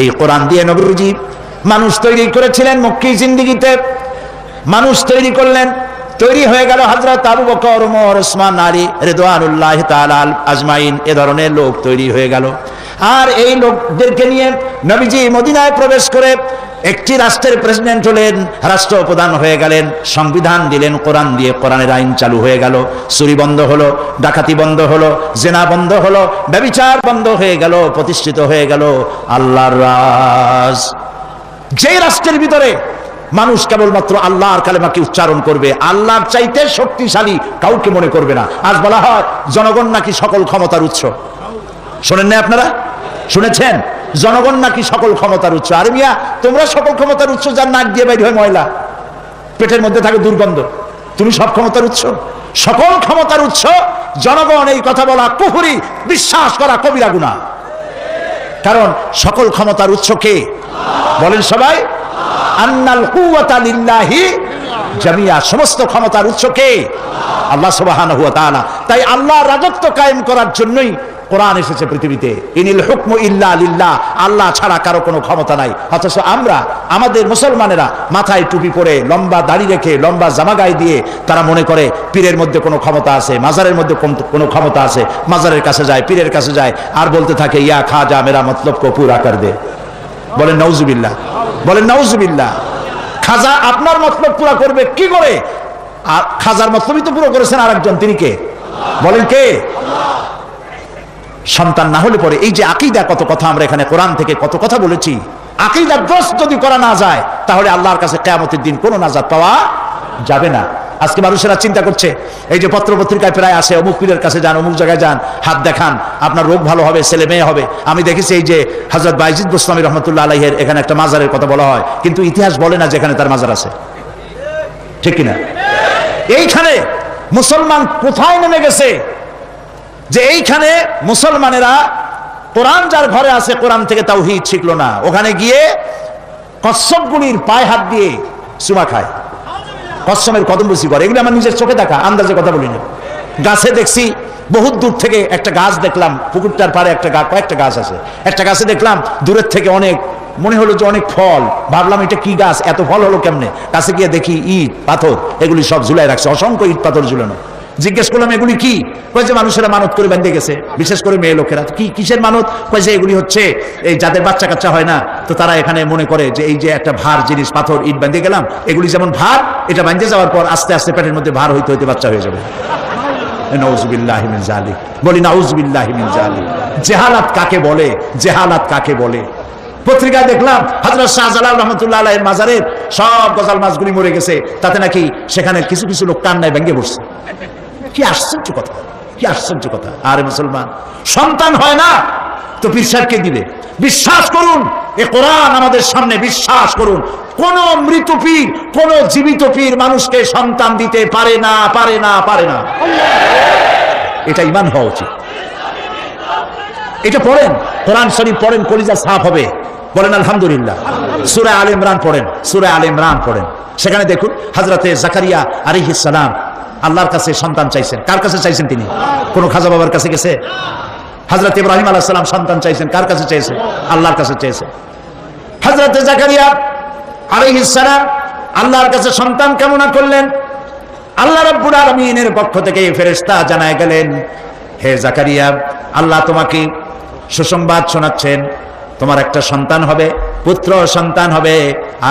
এই কোরআন দিয়ে নবীজি মানুষ তৈরি করেছিলেন মক্কি জিন্দিগিতে। মানুষ তৈরি করলেন, তৈরি হয়ে গেল হজরত Abu Bakr, Umar Osman Ali Redwanullah Talal আজমাইন, এ ধরনের লোক তৈরি হয়ে গেল। আর এই লোকদেরকে নিয়ে নবীজি মদিনায় প্রবেশ করে একটি রাষ্ট্রের প্রেসিডেন্ট হলেন, রাষ্ট্রপ্রধান হয়ে গেলেন, সংবিধান দিলেন, কোরআন দিয়ে কোরআনের আইন চালু হয়ে গেল, চুরি বন্ধ হলো, ডাকাতি বন্ধ হলো, জেনা বন্ধ হলো, ব্যবিচার বন্ধ হয়ে গেল, প্রতিষ্ঠিত হয়ে গেল, আল্লাহর রাজ। যে রাষ্ট্রের ভিতরে মানুষ কেবলমাত্র আল্লাহর কালেমাকে উচ্চারণ করবে, আল্লাহর চাইতে শক্তিশালী কাউকে মনে করবে না। আজ বলা হয়, জনগণ নাকি সকল ক্ষমতার উৎস। শোনেন না আপনারা? শুনেছেন? জনগণ নাকি সকল ক্ষমতার উৎস? আরে মিয়া, তোমরা সকল ক্ষমতার উৎস যার নাক দিয়ে বাইর হয় ময়লা। পেটের মধ্যে থাকে দুর্গন্ধ। তুমি সব ক্ষমতার উৎস? সকল ক্ষমতার উৎস, জনগণ এই কথা বলা পুকুরি বিশ্বাস করা কবিরা গুণা কারণ সকল ক্ষমতার উৎস কে? বলেন সবাই। আন্নাল কুওয়াতা লিল্লাহি জামিয়া। সমস্ত ক্ষমতার উৎস কে? আল্লাহ সুবহানাহু ওয়া তাআলা। তাই আল্লাহ রাজত্ব কায়েম করার জন্যই কোরআন এসেছে পৃথিবীতে। ইনিল হুকমু ইল্লা লিল্লাহ। আল্লাহ ছাড়া কারও কোনো ক্ষমতা নাই। অথচ আমরা, আমাদের মুসলমানেরা মাথায় টুপি পরে, লম্বা দাড়ি রেখে, লম্বা জামা গায়ে দিয়ে তারা মনে করে পীরের মধ্যে কোনো ক্ষমতা আছে, মাজারের মধ্যে কোন- ক্ষমতা আছে। মাজারের কাছে যায়, পীরের কাছে যায়, আর বলতে থাকে, ইয়া খা যা মেরা মতলব কো পুরা কর দে। বলেন নৌজুবিল্লাহ বলেন নৌজুবিল্লাহ খাজা আপনার মতলব পুরা করবে কি করে? আর খাজার মতলবই তো পুরো করেছেন আরেকজন, তিনি কে? বলেন, কে? সন্তান না হলে পরে এই যে আকিদা, কত কথা আমরা এখানে কোরআন থেকে কত কথা বলেছি। আকিদা গ্রস্ত যদি করা না যায়, তাহলে আল্লাহর কাছে কেয়ামতের দিন কোনো নাজাত পাওয়া যাবে না। আজকে মানুষেরা চিন্তা করছে, এই যে পত্র পত্রিকায় প্রায় আসে অমুক পীরের কাছে যান, অমুক জায়গায় যান, হাত দেখান, আপনার রোগ ভালো হবে, ছেলে মেয়ে হবে। আমি দেখেছি এই যে হজরত বাইজিদ গোস্বামী রহমতুল্লাহ আলাইহের এখানে একটা মাজারের কথা বলা হয়, কিন্তু ইতিহাস বলে না যেখানে তার মাজার আছে। ঠিক কিনা? এইখানে মুসলমান কোথায় নেমে গেছে? যে এইখানে মুসলমানেরা কোরআন যার ঘরে আছে, কোরআন থেকে তাও হিট শিখলো না। ওখানে গিয়ে কচ্ছপগুলির পায়ে হাত দিয়ে সুমা খায়। কচ্ছমের কদম বসি করে। এগুলো আমার নিজের চোখে দেখা, আন্দাজে কথা বলি না গাছে দেখছি, বহুত দূর থেকে একটা গাছ দেখলাম, পুকুরটার পাড়ে একটা গাছ কয়েকটা গাছ আছে। একটা গাছে দেখলাম, দূরের থেকে অনেক, মনে হলো যে অনেক ফল। ভাবলাম, এটা কি গাছ? এত ফল হলো কেমনে? কাছে গিয়ে দেখি ইট, পাথর, এগুলি সব ঝুলাই রাখছে। অসংখ্য ইট পাথর ঝুলানো। জিজ্ঞেস করলাম, এগুলি কি? কয় যে, মানুষেরা মানত করে বেঁধে গেছে। বিশেষ করে মেয়ে লোকেরা। কি, কিসের মানত? কয় যে, এগুলি হচ্ছে, এই যাদের বাচ্চা কাচ্চা হয় না, তো তারা এখানে মনে করে যে, এই যে একটা ভার জিনিস, পাথর, ইট বেঁধে গেলাম, এগুলি যেমন ভার, এটা বেঁধে যাওয়ার পর আস্তে আস্তে পেটের মধ্যে ভার হইতে হইতে বাচ্চা হয়ে যাবে। বলি জেহালাত কাকে বলে? জেহালাত কাকে বলে? পত্রিকায় দেখলাম মাজারের সব গজাল মাছগুলি মরে গেছে, তাতে নাকি সেখানে কিছু কিছু লোক কান্নায় ভেঙে পড়ছে। কি আশ্চর্য কথা, কি আশ্চর্য কথা। আরে মুসলমান, সন্তান হয় না, তো সাহেবকে দিবে? বিশ্বাস করুন, এ কোরআন আমাদের সামনে বিশ্বাস করুন। কোন মৃত পীর, কোন জীবিত পীর মানুষকে সন্তান দিতে পারে না পারে না পারে না। এটা ইমান হওয়া উচিত। এটা পড়েন, কোরআন শরীফ পড়েন, কলিজা সাফ হবে। বলেন, আলহামদুলিল্লাহ। সুরা আল ইমরান পড়েন, সুরা আল ইমরান পড়েন। সেখানে দেখুন হাজরতে জাকারিয়া আলিহিস সালাম আল্লাহর কাছে সন্তান চাইছেন। কার কাছে চাইছেন তিনি? কোন খাজা বাবার কাছে গেছে? হজরত ইব্রাহিম আলাহ সালাম সন্তান চাইছেন। কার কাছে চেয়েছেন আল্লাহর কাছে চেয়েছেন হজরতে জাকারিয়া আলিহিস সালাম আল্লাহর কাছে সন্তান কামনা করলেন। আল্লাহ রাব্বুল আলামিনের পক্ষ থেকে ফেরেশতা জানায় গেলেন, হে জাকারিয়া, আল্লাহ তোমাকে সুসংবাদ শোনাচ্ছেন। তোমার একটা সন্তান হবে। পুত্র সন্তান হবে।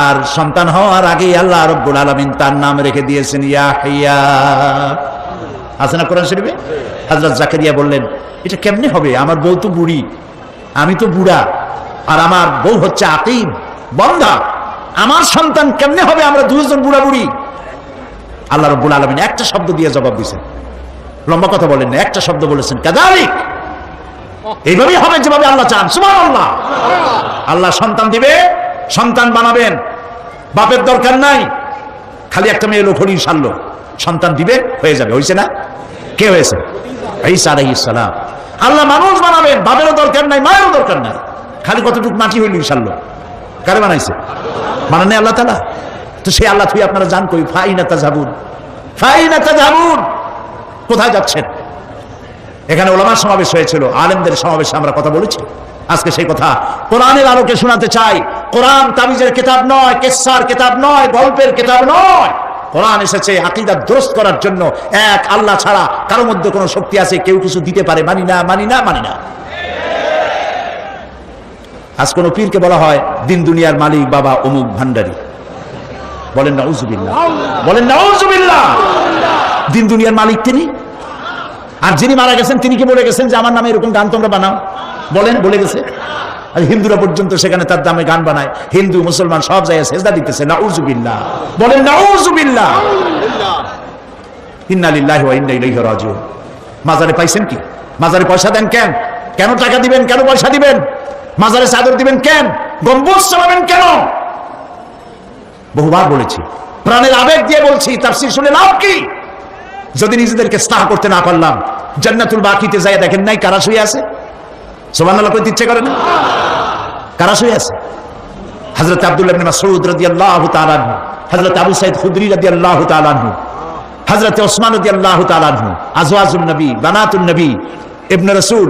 আর সন্তান হওয়ার আগেই আল্লাহ রব্বুল আলমিন তার নাম রেখে দিয়েছেন ইয়াহিয়া। আছে না কোরআন শরীফে? হযরত জাকারিয়া বললেন, এটা কেমনে হবে? আমার বউ তো বুড়ি, আমি তো বুড়া, আর আমার বউ হচ্ছে আকিম বন্ধা আমার সন্তান কেমনে হবে? আমরা দুজন বুড়া বুড়ি। আল্লাহ রব্বুল আলমিন একটা শব্দ দিয়ে জবাব দিয়েছেন। লম্বা কথা বলেন একটা শব্দ বলেছেন কাদালিক এইভাবেই হবে যেভাবে আল্লাহ চান। সুমান আল্লাহ আল্লাহ সন্তান দিবে, সন্তান বানাবেন। বাপের দরকার নাই। খালি একটা মেয়ে লোক হরিণ সারলো সন্তান দিবে, হয়ে যাবে। হয়েছে না? কে হয়েছে? ঈসা আলাইহিস সালাম। আল্লাহ মানুষ বানাবেন, বাপেরও দরকার নাই, মায়েরও দরকার নাই। খালি কতটুকু মাটি হইল সারলো কারে বানাইছে? বানানে আল্লাহ তালা তো সেই আল্লাহ তুই আপনারা জান কই ফাইনা তাজাবুন ফাইনা তাজাবুন কোথায় যাচ্ছেন? এখানে ওলামার সমাবেশ হয়েছিল, আলেমদের সমাবেশে আমরা কথা বলেছি। আজকে সেই কথা কোরআনের আলোকে শোনাতে চাই। কোরআন তাবিজের কিতাব নয়, কেসার কিতাব নয়, গল্পের কিতাব নয়। কোরআন এসেছে আকিদা দ্রস্ত করার জন্য। এক, আল্লাহ ছাড়া কারও মধ্যে কোনো শক্তি আছে, কেউ কিছু দিতে পারে। মানি না মানি না মানি না। আজ কোন পীরকে বলা হয়, দিন দুনিয়ার মালিক, বাবা অমুক ভান্ডারি। বলেন না উজুবিল্লাহ বলেন না উজুবিল্লাহ দিন দুনিয়ার মালিক তিনি? আর যিনি মারা গেছেন, তিনি কি বলে গেছেন যে আমার নামে এরকম গান তোমরা বানাও? বলেন, বলে গেছে। আর হিন্দুরা পর্যন্ত সেখানে তার দামে গান বানায়। হিন্দু, মুসলমান সব জায়গায় সেজদা দিতেছে না উজুবিল্লাহ বলেন না উজুবিল্লাহ ইন্না ইলাইহি রাজিউন। মাজারে পাইছেন কি? মাজারে পয়সা দেন কেন? কেন টাকা দিবেন? কেন পয়সা দিবেন? মাজারে চাদর দিবেন কেন? গম্বুজ চালাবেন কেন? বহুবার বলেছি। প্রাণের আবেগ দিয়ে বলছি, তাফসীর শুনে লাভ কি? যদি নিজেদেরকে স্নাহ করতে না পারলাম, জান্নাতুল বাকিতে যাই দেখেন নাই কারা শুয়ে আছে? সুবহানাল্লাহ, কইতে ইচ্ছে করে না? কারা শুয়ে আছে? হযরত আব্দুল্লাহ ইবনে মাসউদ রাদিয়াল্লাহু তাআলা আনহু, হযরত আবু সাইদ খুদরি রাদিয়াল্লাহু তাআলা আনহু, হযরত ওসমান রাদিয়াল্লাহু তাআলা আনহু, আজওয়াজুন নবী, বানাতুন নবী, ইবনে রাসূল।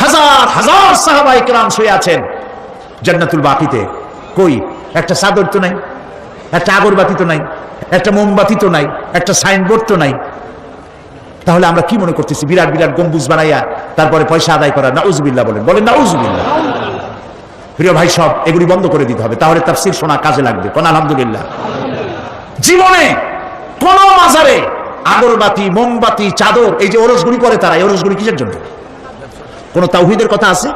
হাজার হাজার সাহাবা ইকরাম শুয়ে আছেন। জান্নাতুল বাকিতে। কই? একটা চাদর তো নাই, একটা আগরবাতি তো নাই। একটা মোমবাতি তো নাই, একটা সাইনবোর্ড তো নাই। তাহলে আমরা কি মনে করতেছি? বিরাট বিরাট গম্বুজ বানাইয়া তারপরে পয়সা আদায় করা, নাউজুবিল্লাহ বলেন। বলেন নাউজুবিল্লাহ। প্রিয় ভাই সব, এগুলি বন্ধ করে দিতে হবে। তাহলে তাফসীর শোনা কাজে লাগবে। কোন আলহামদুলিল্লাহ। জীবনে কোন মাজারে আগরবাতি, মোমবাতি, চাদর, এই যে ওরসগুলি করে তারা, এই ওরসগুলি কিসের জন্য? কোন তাওহিদের কথা আছে?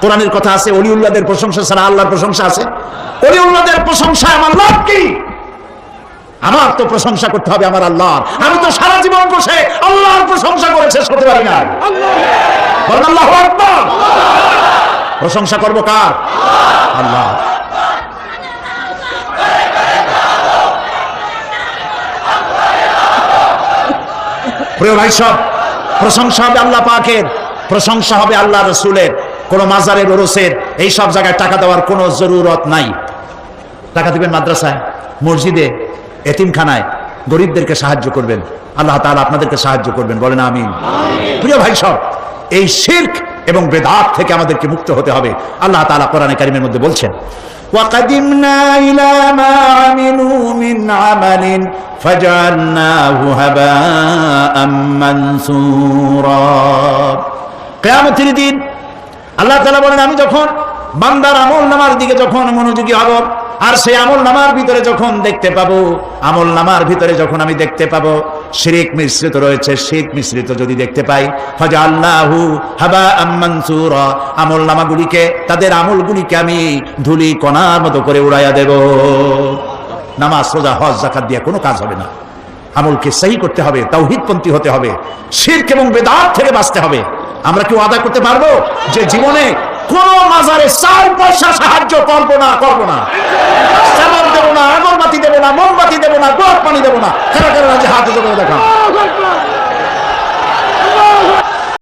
কোরআনের কথা আছে? অলিউল্লাদের প্রশংসা ছাড়া আল্লাহর প্রশংসা আছে? অলিউল্লাদের প্রশংসা আমার লাভ কি? আমার তো প্রশংসা করতে হবে আমার আল্লাহ আমি তো সারা জীবন বসে আল্লাহর প্রশংসা করে শেষ করতে পারি না আল্লাহু। প্রশংসা করব কার? আল্লাহ। প্রিয় ভাই সব, প্রশংসা হবে আল্লাহ পাকের, প্রশংসা হবে আল্লাহ রসুলের, কোন মাজারের, ওরসের, এই সব জায়গায় টাকা দেওয়ার কোনো জরুরত নাই। টাকা দিবেন মাদ্রাসায়, মসজিদে এতিমখানায় গরিবদেরকে সাহায্য করবেন আল্লাহ তাআলা আপনাদেরকে সাহায্য করবেন বলেন আমিন প্রিয় ভাই সব এই শির্ক এবং বেদাত থেকে আমাদেরকে মুক্ত হতে হবে আল্লাহ তাআলা কোরআনে কারিমের মধ্যে বলছেন وقدمنا إلى ما عملوا من عمل فجعلناه هباء منثورا কেয়ামতের দিন আল্লাহ তাআলা বলেন আমি যখন বান্দার আমল নামার দিকে যখন মনোযোগী হব আর সেই আমল নামার ভিতরে যখন দেখতে পাবো, আমল নামার ভিতরে যখন আমি দেখতে পাবো, শিরিক মিশ্রিত রয়েছে, শীত মিশ্রিত যদি দেখতে পাই হজা আল্লাহু হাবা আম্মানসুর আমল নামাগুলিকে, তাদের আমলগুলিকে আমি ধুলি কণার মতো করে উড়াইয়া দেব। নামাজ সোজা হজ জাকাত দিয়ে কোনো কাজ হবে না। আমলকে সহি করতে হবে, তাওহিদপন্থী হতে হবে, শিরক এবং বেদাত থেকে বাঁচতে হবে। আমরা কেউ আদা করতে পারব যে জীবনে কোন মাজারে চার পয়সা সাহায্য করব না করব না সাবান দেবো না, আগরবাতি দেবো না, মোমবাতি দেবো না গোয়ার পানি দেবো না। কারা কারা হাতে দেবো দেখা